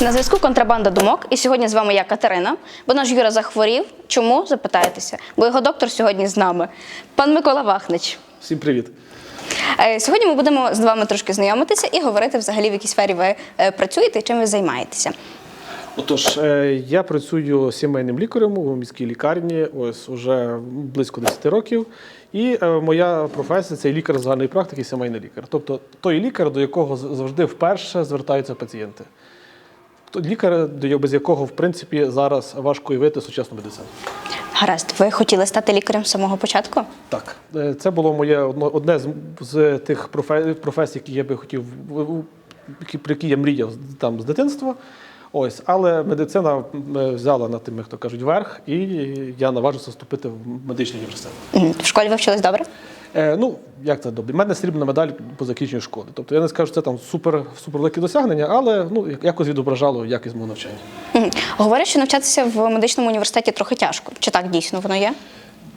На зв'язку контрабанда думок. І сьогодні з вами я Катерина, бо наш Юра захворів. Чому запитаєтеся? Бо його доктор сьогодні з нами. Пан Микола Вахнич. Всім привіт. Е, Сьогодні ми будемо з вами трошки знайомитися і говорити взагалі, в якій сфері ви е, працюєте і чим ви займаєтеся. Отож, е, я працюю сімейним лікарем у міській лікарні, ось уже близько 10 років. І моя професія це лікар загальної практики, сімейний лікар. Тобто той лікар, до якого завжди вперше звертаються пацієнти. То Лікар, без якого, в принципі, зараз важко уявити сучасну медицину. Гаразд, ви хотіли стати лікарем з самого початку? Так, е, це було моє одне з, з тих професій, які я би хотів, про які я мріяв там з дитинства. Ось, але медицина взяла на тим, як то кажуть, верх, і я наважився вступити в медичний університет. В школі ви вчились добре? Е, ну, як це добре? У мене срібна медаль по закінченню школи. Тобто я не скажу, що це там супер, супер велике досягнення, але ну, якось відображало якість мого навчання. Говорять, що навчатися в медичному університеті трохи тяжко. Чи так дійсно воно є?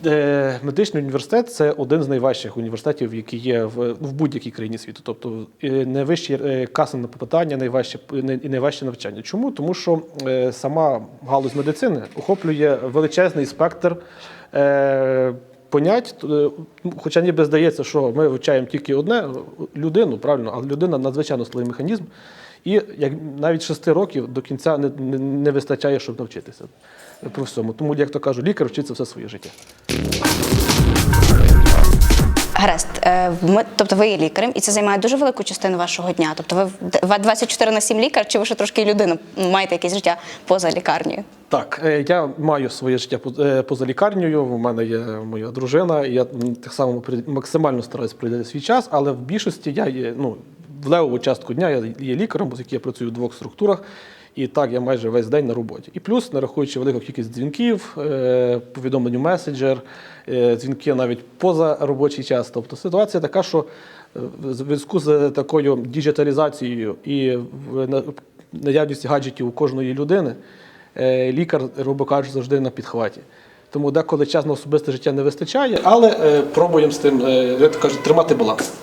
Е, Медичний університет це один з найважчих університетів, які є в, в будь-якій країні світу. Тобто найвищі е, касовне попитання, найважче і найважче навчання. Чому? Тому що е, сама галузь медицини охоплює величезний спектр. Понять, е, ну, хоча ніби здається, що ми вивчаємо тільки одне людину, правильно, але людина надзвичайно складний механізм, і як навіть шести років до кінця не, не, не вистачає, щоб навчитися про всьому. Тому, як то кажу, лікар вчиться все своє життя. Гаразд, Е, ми- тобто ви є лікарем, і це займає дуже велику частину вашого дня. Тобто ви 24 на 7 лікар, чи ви ще трошки людина маєте якесь життя поза лікарнею? Так, е, я маю своє життя е, поза лікарнею. У мене є моя дружина, я так само максимально стараюся приділяти свій час, але в більшості я є ну, в левову частку дня я є лікарем, оскільки я працюю в двох структурах. І так, я майже весь день на роботі. І плюс, не рахуючи велику кількість дзвінків, е, повідомлень у меседжер, е, дзвінки навіть поза робочий час. Тобто ситуація така, що е, в зв'язку з такою діджиталізацією і наявністю гаджетів у кожної людини, лікар, грубо кажучи, завжди на підхваті. Тому деколи час на особисте життя не вистачає, але пробуємо з тим, як кажуть, тримати баланс.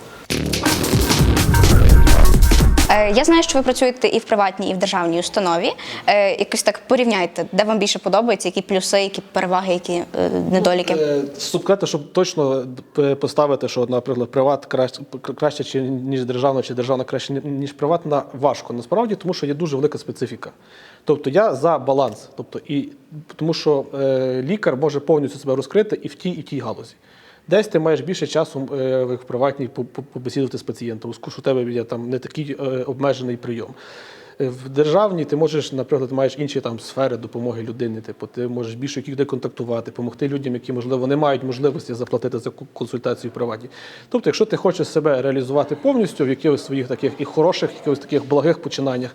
Е, Я знаю, що ви працюєте і в приватній, і в державній установі. Е, Якось так порівняйте, де вам більше подобається, які плюси, які переваги, які е, недоліки. Е, Субкрето, щоб точно поставити, що, наприклад, приват краще, краще ніж державна, чи державна краще, ніж приватна, важко насправді, тому що є дуже велика специфіка. Тобто я за баланс. Тобто, і, тому що лікар може повністю себе розкрити і в тій, і в тій галузі. Десь ти маєш більше часу е, в приватній по- по- побесідувати з пацієнтом, оскільки у тебе є там не такий е, обмежений прийом. Е, В державній ти можеш, наприклад, маєш інші там сфери допомоги людині. Типу, ти можеш більше людей контактувати, допомогти людям, які можливо не мають можливості заплатити за консультацію в приваті. Тобто, якщо ти хочеш себе реалізувати повністю в якихось своїх таких і хороших, якихось таких благих починаннях.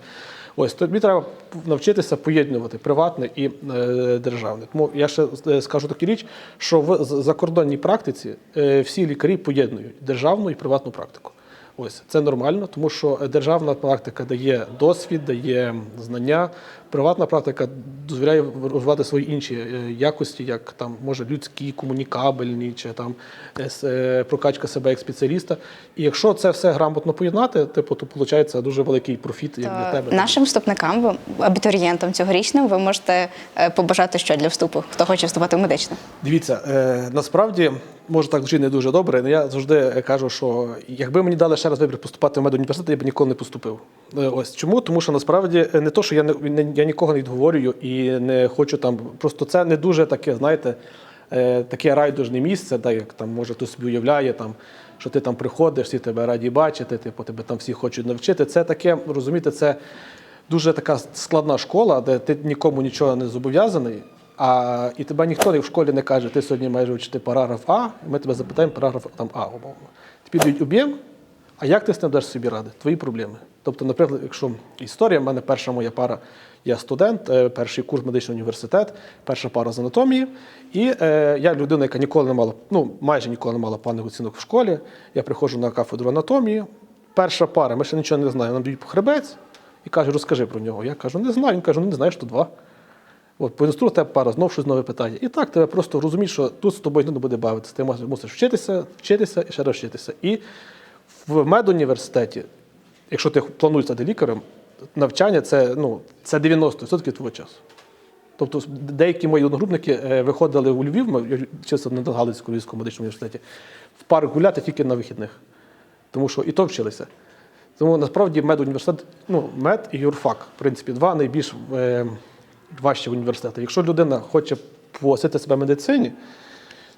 Ось тобі треба навчитися поєднувати приватне і е, державне. Тому я ще е, скажу таку річ, що в закордонній практиці е, всі лікарі поєднують державну і приватну практику. Ось це нормально, тому що державна практика дає досвід, дає знання. Приватна практика дозволяє розвивати свої інші е, якості, як там може людські, комунікабельні, чи там е, е, прокачка себе як спеціаліста. І якщо це все грамотно поєднати, типу, то виходить дуже великий профіт як для тебе. Нашим вступникам, абітурієнтам цьогорічним, ви можете побажати що для вступу, хто хоче вступати в медичне. Дивіться, насправді може так звучить не дуже добре. але Я завжди кажу, що якби мені дали ще раз вибір поступати в медуніверситет, я б ніколи не поступив. Ось чому? Тому що насправді не то, що я не я нікого не відговорюю і не хочу там. Просто це не дуже таке, знаєте, е, таке райдужне місце, так як там може хтось собі уявляє там. Що ти там приходиш, всі тебе раді бачити, типу тебе там всі хочуть навчити. Це таке, розумієте, це дуже така складна школа, де ти нікому нічого не зобов'язаний. А і тебе ніхто в школі не каже, ти сьогодні маєш вчити параграф А, і ми тебе запитаємо параграф там А, умовно. Тобі дають об'єм, а як ти з ним даш собі ради? Твої проблеми. Тобто, наприклад, якщо історія, в мене перша моя пара, я студент, е, перший курс медичний університет, перша пара з анатомії. І е, я людина, яка ніколи не мала, ну майже ніколи не мала поганих оцінок в школі. Я приходжу на кафедру анатомії. Перша пара, ми ще нічого не знаємо, нам дають хребець і кажуть, розкажи про нього. Я кажу, не знаю. Він каже, ну не знаєш, то два. От, по інстру тебе пара, знов щось нове питання. І так тебе просто розумієш, що тут з тобою не буде бавитися. Ти мусиш вчитися, вчитися і ще раз вчитися. І в медуніверситеті, якщо ти плануєш стати лікарем, навчання це, ну, це 90% твого часу. Тобто деякі мої одногрупники е, виходили у Львів, ми- вчився на Галицькому військовому медичному університеті, в парк гуляти тільки на вихідних. Тому що і то вчилися. Тому насправді медуніверситет, ну, мед і юрфак, в принципі, два найбільш е, важчі університети. Якщо людина хоче посити себе в медицині,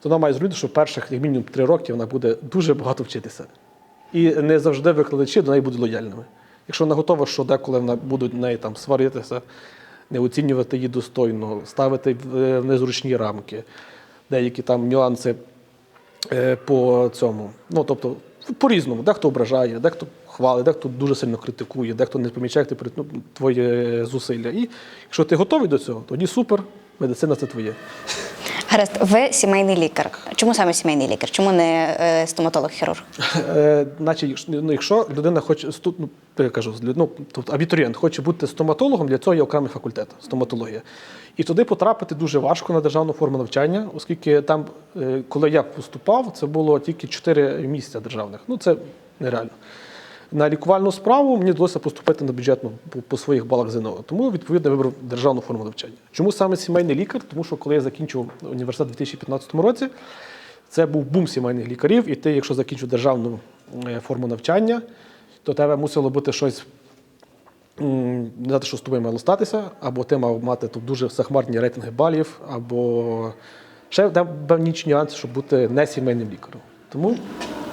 то вона має зрозуміти, що перших як мінімум три роки вона буде дуже багато вчитися. І не завжди викладачі до неї будуть лояльними. Якщо вона готова, що деколи вона будуть неї там сваритися, не оцінювати її достойно, ставити в е, незручні рамки, деякі там нюанси е, по цьому. Ну, тобто, по-різному. Дехто ображає, дехто хвалить, дехто дуже сильно критикує, дехто не помічає як ну, твоє зусилля. І якщо ти готовий до цього, тоді супер, медицина це твоє. Гаразд, ви сімейний лікар. Чому саме сімейний лікар? Чому не е, стоматолог-хірург? Е, Значить, ну, якщо людина хоче сту- ну, я кажу, ну, тобто абітурієнт хоче бути стоматологом, для цього є окремий факультет стоматологія. І туди потрапити дуже важко на державну форму навчання, оскільки там, е, коли я поступав, це було тільки 4 місця державних. Ну це нереально. На лікувальну справу мені вдалося поступити на бюджетну по, по своїх балах ЗНО. Тому відповідно вибрав державну форму навчання. Чому саме сімейний лікар? Тому що коли я закінчив університет у 2015 році, це був бум сімейних лікарів, і ти, якщо закінчив державну е, форму навчання, то тебе мусило бути щось. Не знати, що з тобою мало статися, або ти мав мати тут дуже захмарні рейтинги балів, або ще там певні нюанси, щоб бути не сімейним лікарем. Тому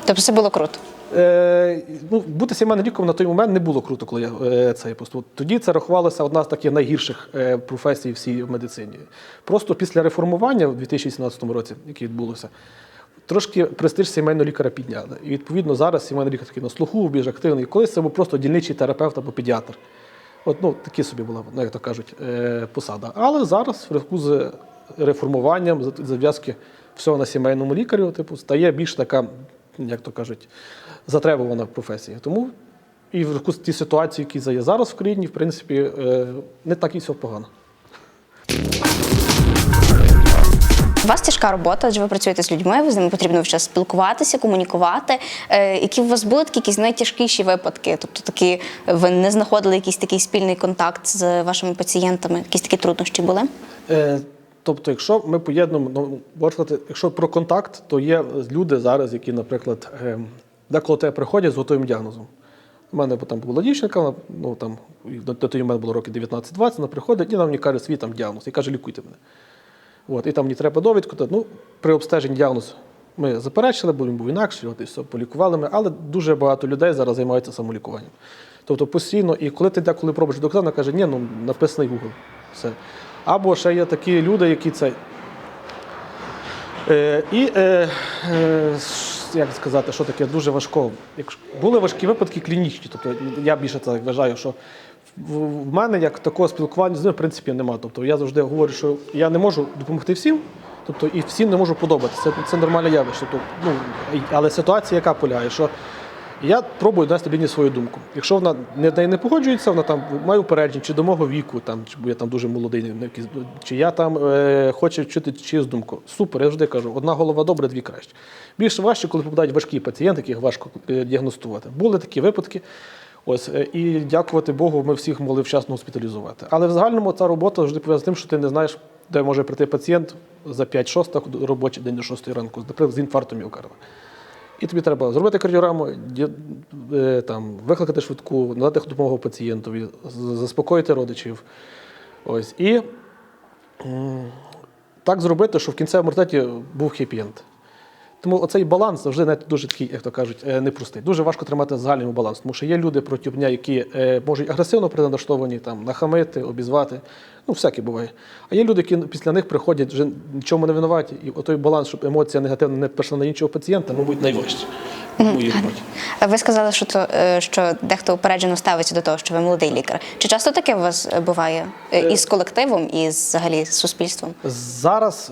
Тобто це було круто. Е, ну, бути сімейним лікарем на той момент не було круто, коли я е, це поступив. Тоді це рахувалося одна з таких найгірших е, професій всій в медицині. Просто після реформування в 2017 році, яке відбулося, трошки престиж сімейного лікаря підняли. І відповідно зараз сімейний лікар такий на слуху, більш активний. Колись це був просто дільничий терапевт або педіатр. От, ну, такі собі була, ну, як то кажуть, посада. Але зараз, в зв'язку з реформуванням, зав'язки всього на сімейному лікарю, типу, стає більш така, як то кажуть, затребувана професія. Тому і в ті ситуації, які є зараз в країні, в принципі, е, не так і все погано. У вас тяжка робота, адже ви працюєте з людьми, ви з ними потрібно весь час спілкуватися, комунікувати. Е, які у вас були такі якісь найтяжкіші випадки? Тобто такі ви не знаходили якийсь такий спільний контакт з вашими пацієнтами? Якісь такі труднощі були? Е, тобто, якщо ми поєднуємо, ну, можна сказати, якщо про контакт, то є люди зараз, які, наприклад, е, деколи тебе приходять з готовим діагнозом. У мене там була дівчинка, вона, ну там до до тоді мене було років 19-20, вона приходить і вона мені каже свій там діагноз і каже, лікуйте мене. От, і там мені треба довідку. ну, при обстеженні діагноз ми заперечили, бо він був інакший, от і все, полікували ми, але дуже багато людей зараз займаються самолікуванням. Тобто постійно, і коли ти деколи пробуєш доктора, вона каже, ні, ну написаний Google. Все. Або ще є такі люди, які це. Е, і е, е, як сказати, що таке дуже важко. Якщо були важкі випадки клінічні, тобто я більше це вважаю, що в, мене як такого спілкування з ним в принципі немає. Тобто я завжди говорю, що я не можу допомогти всім, тобто і всім не можу подобатися. Це, це нормальне явище. Тобто, ну, але ситуація, яка полягає, що я пробую донести людині свою думку. Якщо вона не, не погоджується, вона там має упередження, чи до мого віку, там, чи я там дуже молодий, чи я там е, хочу чути чиюсь думку. Супер, я завжди кажу, одна голова добре, дві краще. Більше важче, коли попадають важкі пацієнти, яких важко е, діагностувати. Були такі випадки. Ось, е, і дякувати Богу, ми всіх могли вчасно госпіталізувати. Але в загальному ця робота завжди пов'язана з тим, що ти не знаєш, де може прийти пацієнт за 5-6 робочий день до 6 ранку, наприклад, з інфарктом міокарда. І тобі треба зробити кардіограму, е, там, викликати швидку, надати допомогу пацієнтові, заспокоїти родичів. Ось. І так зробити, щоб в кінцевому результаті був хеппі-енд. Тому оцей баланс завжди не дуже такий, як то кажуть, е, непростий. Дуже важко тримати загальний баланс, тому що є люди проти дня, які е, можуть агресивно прилаштовані, там, нахамити, обізвати. Ну, всяке буває. А є люди, які після них приходять, вже нічому не винуваті. І отой баланс, щоб емоція негативна не перейшла на іншого пацієнта, мабуть, найважче. в. Ви сказали, що то е, що дехто упереджено ставиться до того, що ви молодий лікар. Чи часто таке у вас е, буває Е, і з колективом, і взагалі з суспільством? Зараз,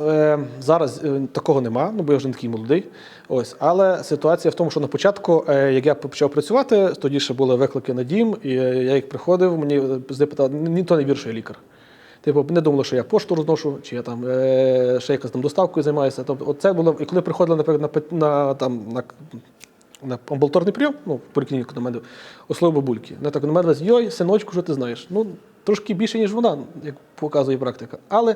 зараз такого нема, ну бо я вже не такий молодий. Ось, але ситуація в тому, що на початку, як я почав працювати, тоді ще були виклики на дім, і я як приходив, мені запитали, ніхто не я лікар. Типу, не думали, що я пошту розношу, чи я там е, ще якось там доставкою займаюся. Тобто, це було, і коли приходили, наприклад, на, на, там, на на амбулаторний прийом, ну, в поліклініку до мене, особливо бабульки. Вона так до мене говорять, йой, синочку, що ти знаєш? Ну, трошки більше, ніж вона, як показує практика. Але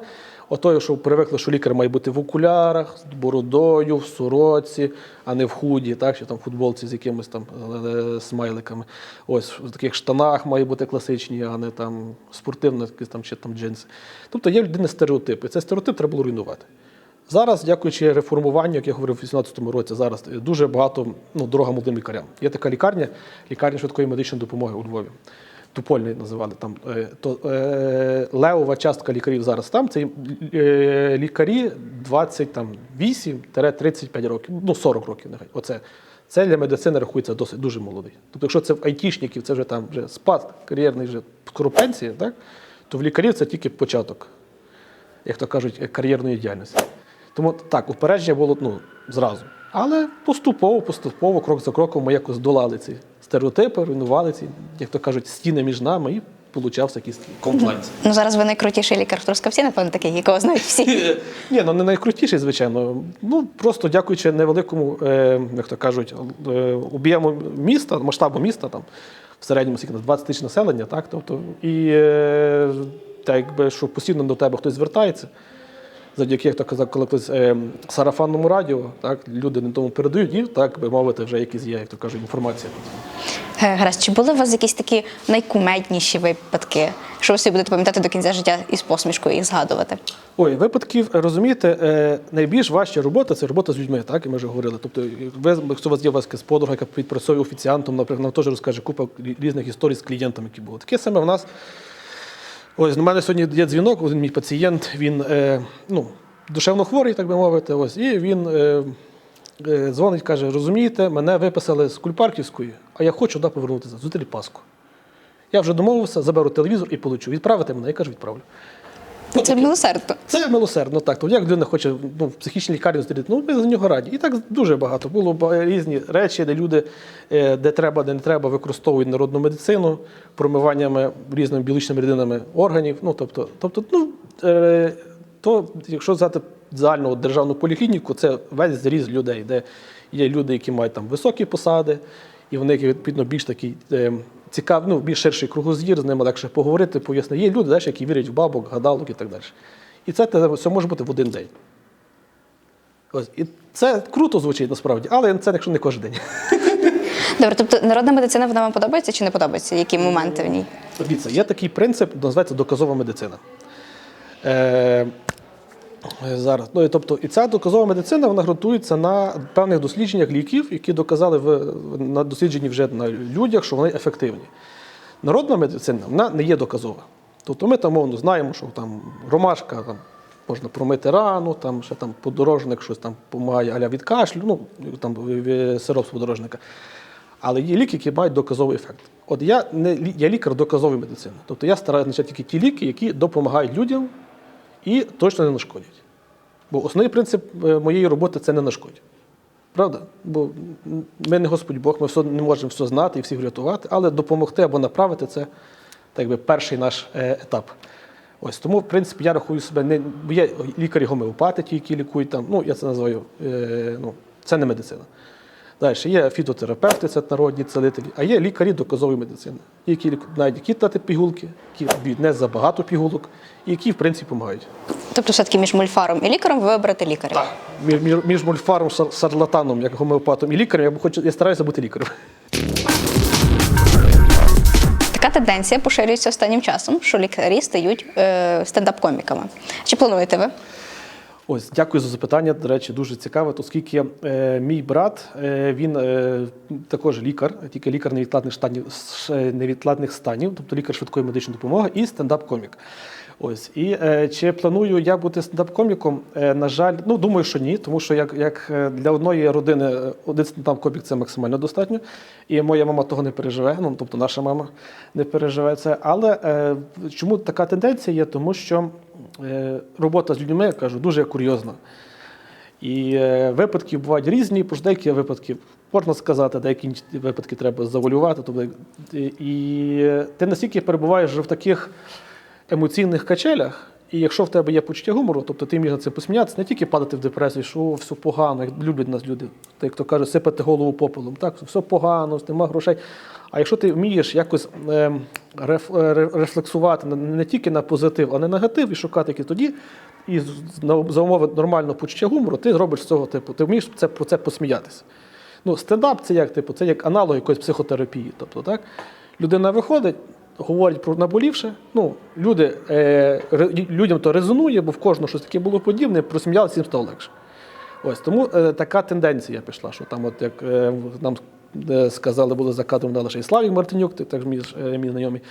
ото, що привикли, що лікар має бути в окулярах, з бородою, в сороці, а не в худі, так, чи там в футболці з якимись там е, смайликами. Ось в таких штанах має бути класичні, а не там спортивно, якісь там чи там джинси. Тобто є в людини стереотипи. Цей стереотип треба було руйнувати. Зараз, дякуючи реформуванню, як я говорив у 2018 році, зараз дуже багато ну, дорога молодим лікарям. Є така лікарня, лікарня швидкої медичної допомоги у Львові. Тупольний називали там. Е, То, е, левова частка лікарів зараз там це е, лікарі 28-35 років, ну 40 років нехай. Оце. Це для медицини рахується досить дуже молодий. Тобто, якщо це в айтішників, це вже там вже спад кар'єрний, вже скоро так? то в лікарів це тільки початок як то кажуть, кар'єрної діяльності. Тому так, упередження було ну, зразу. Але поступово, поступово, крок за кроком ми якось долали ці стереотипи, руйнували ці, як то кажуть, стіни між нами і получався якийсь комплайнс. Ну зараз ви найкрутіший лікар в Трускавці, напевно, такий, якого знають всі. Ні, ну не найкрутіший, звичайно. Ну просто дякуючи невеликому, е, як то кажуть, е, об'єму міста, масштабу міста, там в середньому скільки, 20 тисяч населення, так, тобто, і е, так, якби, що постійно до тебе хтось звертається. Завдяки, як то казав, коли хтось е, сарафанному радіо, так, люди не тому передають, і так би мовити, вже якісь є, як то кажуть, інформація. Е, Гаразд, чи були у вас якісь такі найкумедніші випадки, що ви собі будете пам'ятати до кінця життя із посмішкою їх згадувати? Ой, випадків, е, розумієте, е, найбільш важча робота це робота з людьми, так, і ми вже говорили. Тобто, ви, якщо у вас є вас подруга, яка відпрацьовує офіціантом, наприклад, нам теж розкаже купа різних історій з клієнтами, які були. Таке саме в нас. Ось, У мене сьогодні є дзвінок, один мій пацієнт, він е, ну, душевно хворий, так би мовити. Ось, і він е, е, дзвонить, каже: розумієте, мене виписали з Кульпарківської, а я хочу да, повернутися, зустріти Пасху. Я вже домовився, заберу телевізор і получу. Відправити мене, я кажу, відправлю. Це милосердно. Це милосердно, так. Тобто, як людина хоче ну, в психічній лікарні зустріти, ну ми за нього раді. І так дуже багато. Було різні речі, де люди, е, де треба, де не треба, використовують народну медицину промиваннями різними біологічними рідинами органів. Ну, тобто, тобто, ну, е, то, якщо взяти загальну державну поліклініку, це весь зріз людей, де є люди, які мають там високі посади, і вони які, відповідно більш такий е, цікавий, ну, більш ширший кругозір, з ними легше поговорити, пояснити. Є люди, знаєш, які вірять в бабок, гадалок і так далі. І це все може бути в один день. Ось. І це круто звучить насправді, але це якщо не кожен день. Добре, тобто народна медицина вона вам подобається чи не подобається? Які моменти в ній? Дивіться, є такий принцип, називається доказова медицина. Е, зараз. Ну, і, тобто, і ця доказова медицина вона ґрунтується на певних дослідженнях ліків, які доказали в, на дослідженні вже на людях, що вони ефективні. Народна медицина вона не є доказова. Тобто ми там мовно знаємо, що там ромашка там, можна промити рану, там ще там подорожник щось там допомагає аля від кашлю, ну там е, сироп з подорожника. Але є ліки, які мають доказовий ефект. От я не я лікар доказової медицини. Тобто я стараюся тільки ті ліки, які допомагають людям і точно не нашкодять. Бо основний принцип е, моєї роботи це не нашкодь. Правда? Бо ми не Господь Бог, ми все, не можемо все знати і всіх врятувати, але допомогти або направити це так якби, перший наш е, етап. Ось тому, в принципі, я рахую себе не бо є лікарі гомеопати, ті, які лікують там. Ну, я це називаю, е, ну, це не медицина. Далі є фітотерапевти, це народні цілителі, а є лікарі доказової медицини, які знають, які дати пігулки, які б'ють не забагато пігулок, і які, в принципі, допомагають. Тобто, все-таки між мульфаром і лікарем ви виберете лікаря. Між, між, між мульфаром, шарлатаном, як гомеопатом і лікарем, я, хочу, я стараюся бути лікарем. Така тенденція поширюється останнім часом, що лікарі стають е, стендап-коміками. Чи плануєте ви? Ось, дякую за запитання. До речі, дуже цікаве, оскільки е, мій брат, е, він е, також лікар, тільки лікар невідкладних станів, ш- е, невідкладних станів, тобто лікар швидкої медичної допомоги і стендап-комік. Ось і е, чи планую я бути стендап-коміком? Е, на жаль, ну думаю, що ні, тому що як, як е, для одної родини е, один стендап-комік це максимально достатньо. І моя мама того не переживе. Ну тобто наша мама не переживе це. Але е, чому така тенденція є? Тому що е, робота з людьми, я кажу, дуже курйозна. І е, випадки бувають різні, про деякі випадки можна сказати, деякі випадки треба завалювати. Тобто, і- і ти настільки перебуваєш вже в таких емоційних качелях, І якщо в тебе є почуття гумору, тобто ти міг на це посміятися, не тільки падати в депресію, що «О, все погано, як люблять нас люди, як то кажуть, сипати голову попелом. Так, все погано, нема грошей. А якщо ти вмієш якось ем, реф, е, рефлексувати не тільки на позитив, а на негатив і шукати які тоді, і за умови нормального почуття гумору, ти зробиш цього типу, ти вмієш це, про це посміятися. Ну, стендап це як, типу, це як аналог якоїсь психотерапії. Тобто, так? Людина виходить, говорить про наболівше. Ну, люди, е, людям то резонує, бо в кожного щось таке було подібне, просміялися, їм стало легше. Ось тому е, така тенденція пішла, що там, от як е, нам е, сказали, були за кадром дали ще і Славік Мартинюк, ти теж мій, е, мій знайомий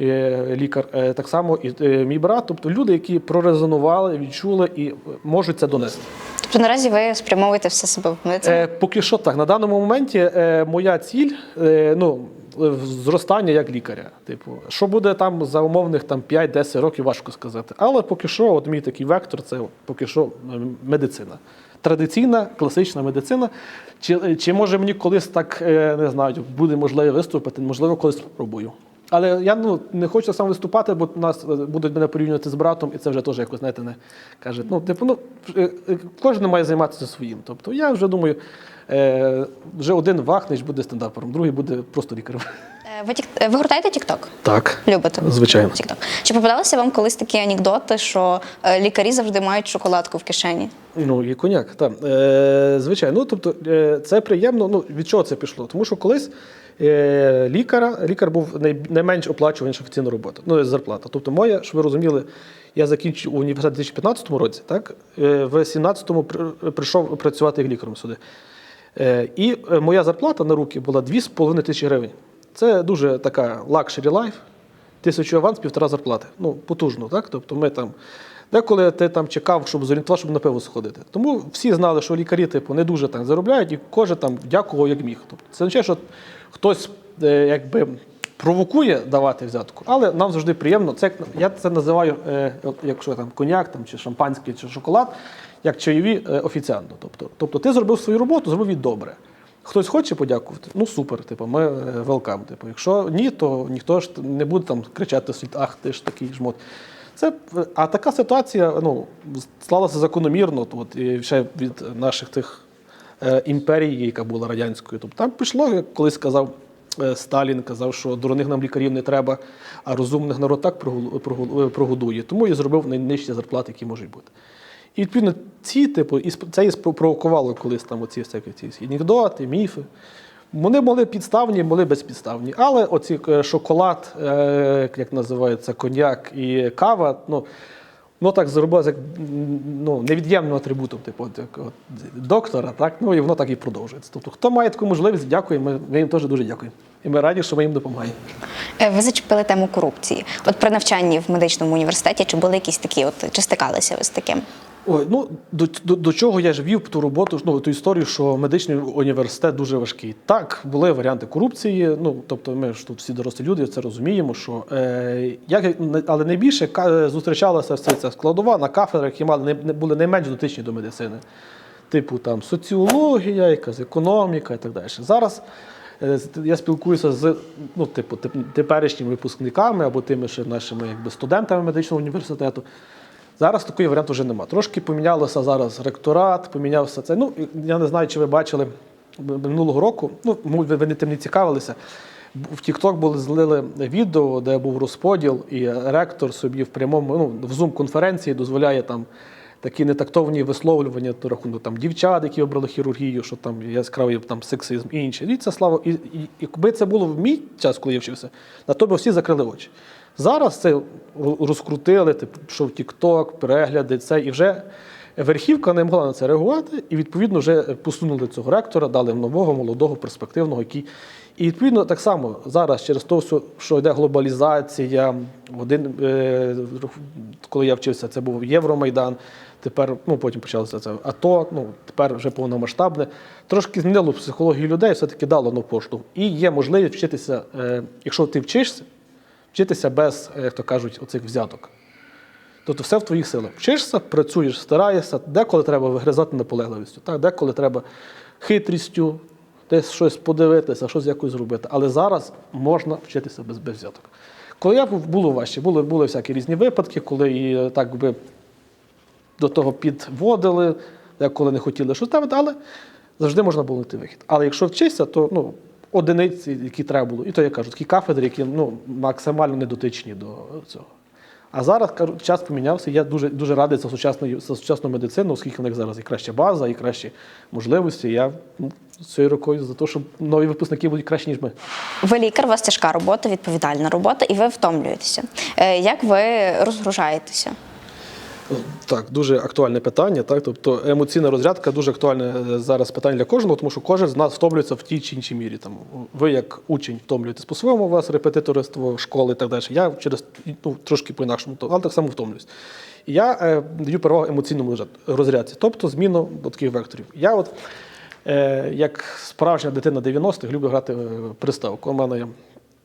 е, лікар, е, так само і е, мій брат. Тобто люди, які прорезонували, відчули і можуть це донести. Тобто наразі ви спрямовуєте все себе в медицину? Е, поки що так. На даному моменті е, моя ціль е, ну, зростання як лікаря. Типу, що буде там за умовних там, 5-10 років, важко сказати. Але поки що, от мій такий вектор це поки що е, медицина. Традиційна, класична медицина. Чи, чи може мені колись так е, не знаю, буде можливо виступити, можливо, колись спробую. Але я ну, не хочу сам виступати, бо нас е, будуть мене порівнювати з братом, і це вже теж якось, знаєте, не каже. Ну, типу, ну, е, е, кожен має займатися своїм. Тобто я вже думаю, е, вже один Вахнич буде стендапером, другий буде просто лікарем. Е, Ви, тік... е, ви гортаєте TikTok? Так. Любите? Звичайно. TikTok. Чи попадалися вам колись такі анекдоти, що е, лікарі завжди мають шоколадку в кишені? Ну, і коняк, так. Е, звичайно, ну, тобто, е, це приємно. Ну, від чого це пішло? Тому що колись е, лікара, лікар був най, найменш оплачуваніша офіційна робота, ну, зарплата. Тобто, моя, щоб ви розуміли, я закінчив університет у 2015 році, так? Е, в 2017-му прийшов працювати як лікарем сюди. Е, і е, моя зарплата на руки була 2,5 тисячі гривень. Це дуже така лакшері лайф. Тисячу аванс, півтора зарплати. Ну, потужно, так? Тобто ми там. Деколи ти там чекав, щоб зорієнтувати, щоб на пиво сходити. Тому всі знали, що лікарі типу, не дуже так заробляють, і кожен там дякував як міг. Тобто, це означає, що хтось е, якби провокує давати взятку, але нам завжди приємно. Це я це називаю, якщо там коньяк, там, чи шампанське, чи шоколад, як чайові е, офіціанто. Тобто, тобто ти зробив свою роботу, зробив її добре. Хтось хоче подякувати, ну супер, типу, ми велкам. Типу, якщо ні, то ніхто ж не буде там кричати ах, ти ж такий жмот. Це, е, а така ситуація ну, склалася закономірно, от, і ще від наших тих е, імперій, яка була радянською. Тобто там пішло, як колись сказав е, Сталін, казав, що дурних нам лікарів не треба, а розумних народ так прогодує. Тому і зробив найнижчі зарплати, які можуть бути. І відповідно ці, типу, і це і спровокувало колись там оці всякі ці анекдоти, міфи. Вони були підставні, були безпідставні. Але оці е, шоколад, е, як називається, коньяк і кава, ну, ну так зробилося як ну, невід'ємним атрибутом, типу, як, от, доктора, так? Ну і воно так і продовжується. Тобто, хто має таку можливість, дякуємо, ми, ми їм теж дуже дякуємо. І ми раді, що ми їм допомагаємо. Е, Ви зачепили тему корупції. От при навчанні в медичному університеті чи були якісь такі, от чи стикалися ви з таким? Ой, ну до, до, до чого я ж вів ту роботу, ну ту історію, що медичний університет дуже важкий. Так, були варіанти корупції. Ну тобто, ми ж тут всі дорослі люди, це розуміємо. Що е, як але найбільше зустрічалася вся ця складова на кафедрах, які мали не, не були найменш дотичні до медицини, типу там соціологія, якась економіка і так далі. Зараз. е, Я спілкуюся з ну, типу, теперішніми випускниками або тими ще нашими якби, студентами медичного університету. Зараз такої варіанту вже нема. Трошки помінялося зараз ректорат, помінявся це. Ну, я не знаю, чи ви бачили минулого року. Ну, ви не тим не цікавилися. В TikTok були злили відео, де був розподіл, і ректор собі в прямому ну, в зум-конференції дозволяє там такі нетактовні висловлювання до рахунку там дівчат, які обрали хірургію, що там яскравий там сексизм і інше. І це слава. І, і, якби це було в мій час, коли я вчився, на то би всі закрили очі. Зараз це розкрутили, типу, що в TikTok, перегляди, це і вже верхівка не могла на це реагувати, і відповідно вже посунули цього ректора, дали нового, молодого, перспективного, який. І відповідно так само зараз через те, що- йде глобалізація, один, е, коли я вчився, це був Євромайдан. Тепер, ну потім почалося це АТО, ну тепер вже повномасштабне. Трошки змінило психологію людей, все-таки дало на поштовх. І є можливість вчитися, е, якщо ти вчишся, вчитися без, як то кажуть, оцих взяток. Тобто все в твоїх силах. Вчишся, працюєш, стараєшся, деколи треба вигризати наполегливістю, так? деколи треба хитрістю, десь щось подивитися, щось якось зробити. Але зараз можна вчитися без, без взяток. Коли я було важче, були, були всякі різні випадки, коли і е, так би до того підводили, коли не хотіли щось ставити, але завжди можна було знайти вихід. Але якщо вчишся, то ну, одиниці, які треба було, і то я кажу, такі кафедри, які ну, максимально не дотичні до цього. А зараз кажу, час помінявся. Я дуже дуже радий за сучасну, за сучасну медицину, оскільки в них зараз і краща база, і кращі можливості. Я ну, цією рукою за те, щоб нові випускники будуть кращі, ніж ми. Ви лікар, у вас тяжка робота, відповідальна робота, і ви втомлюєтеся. Е, Як ви розгружаєтеся? Так, дуже актуальне питання. Так, тобто емоційна розрядка дуже актуальне зараз питання для кожного, тому що кожен з нас втомлюється в тій чи іншій мірі. Там ви як учень втомлюєтесь по-своєму, у вас репетиторство, школи і так далі. Я через ну, трошки по-інакшому, але так само втомлююсь. Я е, даю перевагу емоційному розрядці, тобто зміну таких векторів. Я от е, як справжня дитина 90-х люблю грати е, приставку. У мене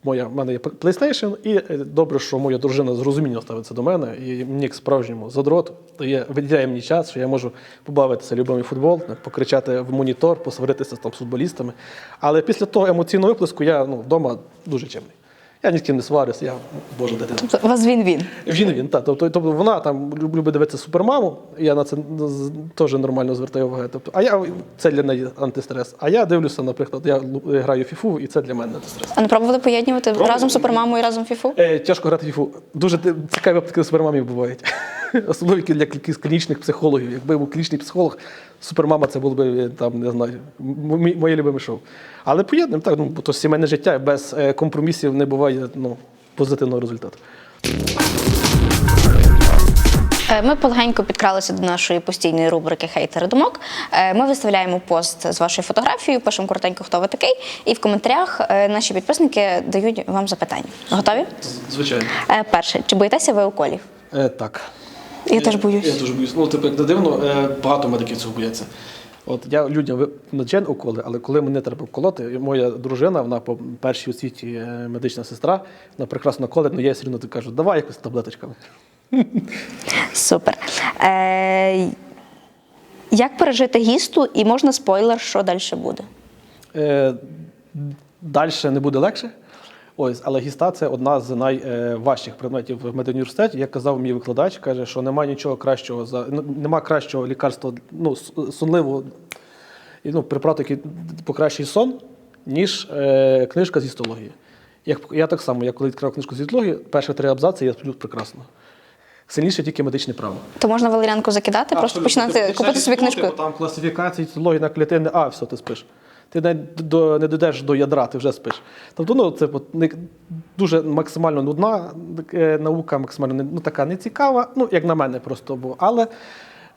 Моя, в мене є PlayStation, і е, добре, що моя дружина з розумінням ставиться до мене, і мені як справжньому задрот дає, виділяє мені час, що я можу побавитися любимий футбол, покричати в монітор, посваритися там з футболістами. Але після того емоційного виплеску я ну, вдома дуже чемний. Я ні з ким не сварюся, я божа дитина. Тобто у вас він-він. Він він, так. Тобто, тобто вона там любить дивитися супермаму, і я на це теж нормально звертаю увагу. Тобто, а я це для неї антистрес. А я дивлюся, наприклад, я граю фіфу, і це для мене антистрес. А не пробували поєднувати разом супермаму і разом фіфу? Е, тяжко грати фіфу. Дуже цікаві випадки супермамів бувають. Особливо для клінічних психологів. Якби був клінічний психолог, супермама це було б е, там, не знаю, моє любиме шоу. Але поєднуємо так, ну, то сімейне життя без е, компромісів не буває ну, позитивного результату. Е, Ми полегенько підкралися до нашої постійної рубрики Хейтери думок. Е, Ми виставляємо пост з вашою фотографією, пишемо коротенько, хто ви такий, і в коментарях е, наші підписники дають вам запитання. Готові? Звичайно. Перше, чи боїтеся ви уколів? Е, так. Я теж боюсь. Я дуже боюсь. Ну, типу, як не дивно, багато медиків цього бояться. От я людям наджен уколи, але коли мене треба вколоти, моя дружина, вона по першій освіті е, медична сестра, вона прекрасно колить, але я все одно так кажу, давай якось таблеточками. Супер. Е, Як пережити гісту і можна спойлер, що далі буде? Е, Далі не буде легше. Ось, але гіста це одна з найважчих предметів в медуніверситеті. Як казав мій викладач, каже, що немає нічого кращого за нема кращого лікарства, ну сонливого і ну, препарату, який покращує сон, ніж е, книжка з гістології. Як я так само, я коли відкрив книжку з гістології, перші три абзаци я сплю прекрасно. Сильніше тільки медичне право. То можна валеріанку закидати, просто починати купити собі книжку. Там класифікації, цитології на клітини, а все, ти спиш. Ти не, до, не дійдеш до ядра, ти вже спиш. Тобто, ну, це не, дуже максимально нудна е, наука, максимально не, ну, така нецікава, ну, як на мене просто було. Але,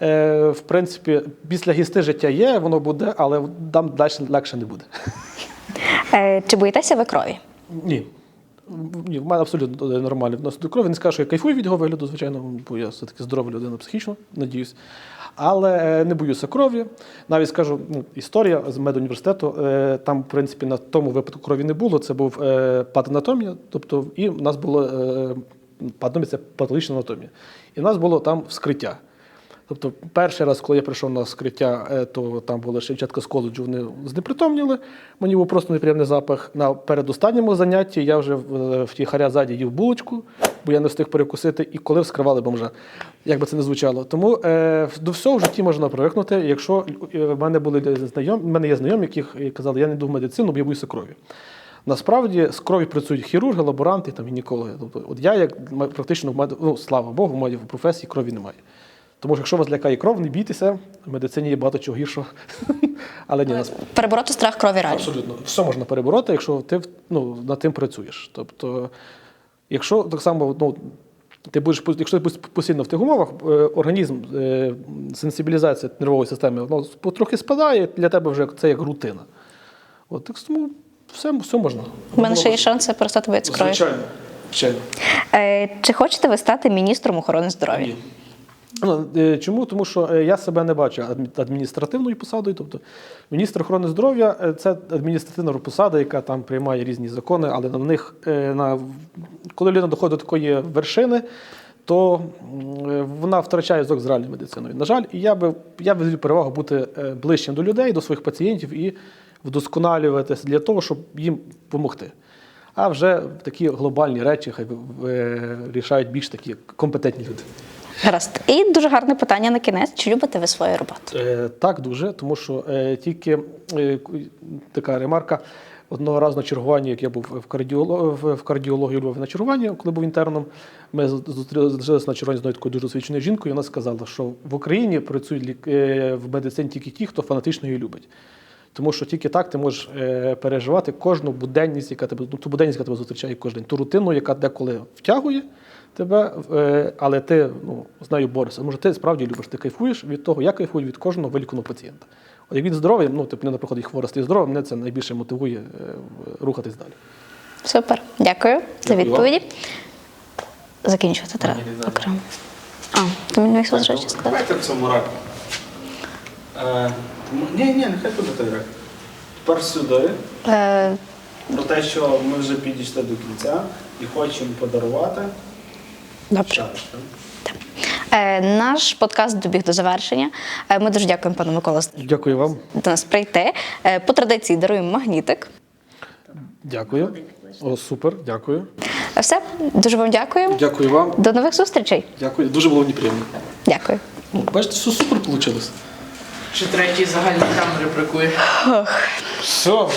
е, в принципі, після гісти життя є, воно буде, але там далі легше не буде. Е, Чи боїтеся ви крові? Ні. Ні, в мене абсолютно нормальний віднос до крові. Не скажу, що я кайфую від його вигляду, звичайно, бо я все-таки здорова людина психічно, надіюсь. Але е, не боюся крові. Навіть скажу, ну, історія з медуніверситету, е, там, в принципі, на тому випадку крові не було. Це був е, патанатомія, тобто, і в нас було е, патанатомія це патологічна анатомія. І в нас було там вскриття. Тобто, перший раз, коли я прийшов на скриття, е, то там були ще дівчатка з коледжу, вони знепритомніли. Мені був просто неприємний запах. На передостанньому занятті я вже в, в тіхаря ззаді їв булочку, бо я не встиг перекусити, і коли вскривали бомжа, як би це не звучало. Тому е, до всього в житті можна привикнути. Якщо е, в мене були знайомі, в мене є знайомі, яких е, казали, я не йду в медицину, бо я боюся крові. Насправді з крові працюють хірурги, лаборанти там, гінекологи. Тобто, от я, як практично, в мед- ну, слава Богу, в моїй професії крові немає. Тому що якщо вас лякає кров, не бійтеся, в медицині є багато чого гіршого. Але ні, насправді. Перебороти страх крові реально. Абсолютно. Все можна перебороти, якщо ти ну, над тим працюєш. Тобто, якщо так само, ну, ти будеш, якщо ти будеш постійно в тих умовах, е, організм, е, сенсибілізація нервової системи воно трохи спадає, для тебе вже це як рутина. От, так тому все, все можна. У мене ще є шанси перестати боятися крові. Звичайно. Звичайно. Е, Чи хочете ви стати міністром охорони здоров'я? Ні. Ну, е, Чому? Тому що е, я себе не бачу адмі- адміністративною посадою. Тобто міністр охорони здоров'я е, це адміністративна посада, яка там приймає різні закони, але на них, на, коли людина доходить до такої вершини, то вона втрачає зв'язок з реальною медициною. На жаль, я би я би перевагу бути ближчим до людей, до своїх пацієнтів і вдосконалюватися для того, щоб їм допомогти. А вже такі глобальні речі хай рішають більш такі компетентні люди. Гаразд. І дуже гарне питання на кінець. Чи любите ви свою роботу? Е, Так, дуже, тому що е, тільки е, така ремарка. Одного разу на чергуванні, як я був в, кардіоло... в кардіології Львові на чергуванні, коли був інтерном, ми зустрілися на чергуванні з такою дуже освіченою жінкою, і вона сказала, що в Україні працюють е, в медицині тільки ті, хто фанатично її любить. Тому що тільки так ти можеш е, переживати кожну буденність, яка тебе ну, ту буденність, яка тебе зустрічає кожен день, ту рутину, яка деколи втягує тебе, е, але ти ну, з нею борешся. Може, ти справді любиш, ти кайфуєш від того, я кайфую від кожного вилікуваного пацієнта. От як він здоровий, ну типу, мене, наприклад, і хворий стає здоровим, мене це найбільше мотивує е, рухатись далі. Супер. Дякую за Дякую вам. відповіді. Закінчувати треба окремо. А, ти мені речі сказати? Давайте в цьому раку. Е, ні, ні, нехай буде той рак. Тепер сюди. Е, Про те, що ми вже підійшли до кінця і хочемо подарувати. Добре. Е, наш подкаст добіг до завершення. Е, ми дуже дякуємо пану що Дякую вам. до нас прийти. Е, по традиції даруємо магнітик. Дякую. О, супер, дякую. Все, дуже вам дякуємо. Дякую вам. До нових зустрічей. Дякую. Дуже було мені приємно. Дякую. Ну, Бачите, все супер вийшло. Ще третій загальні камери бракує. Все.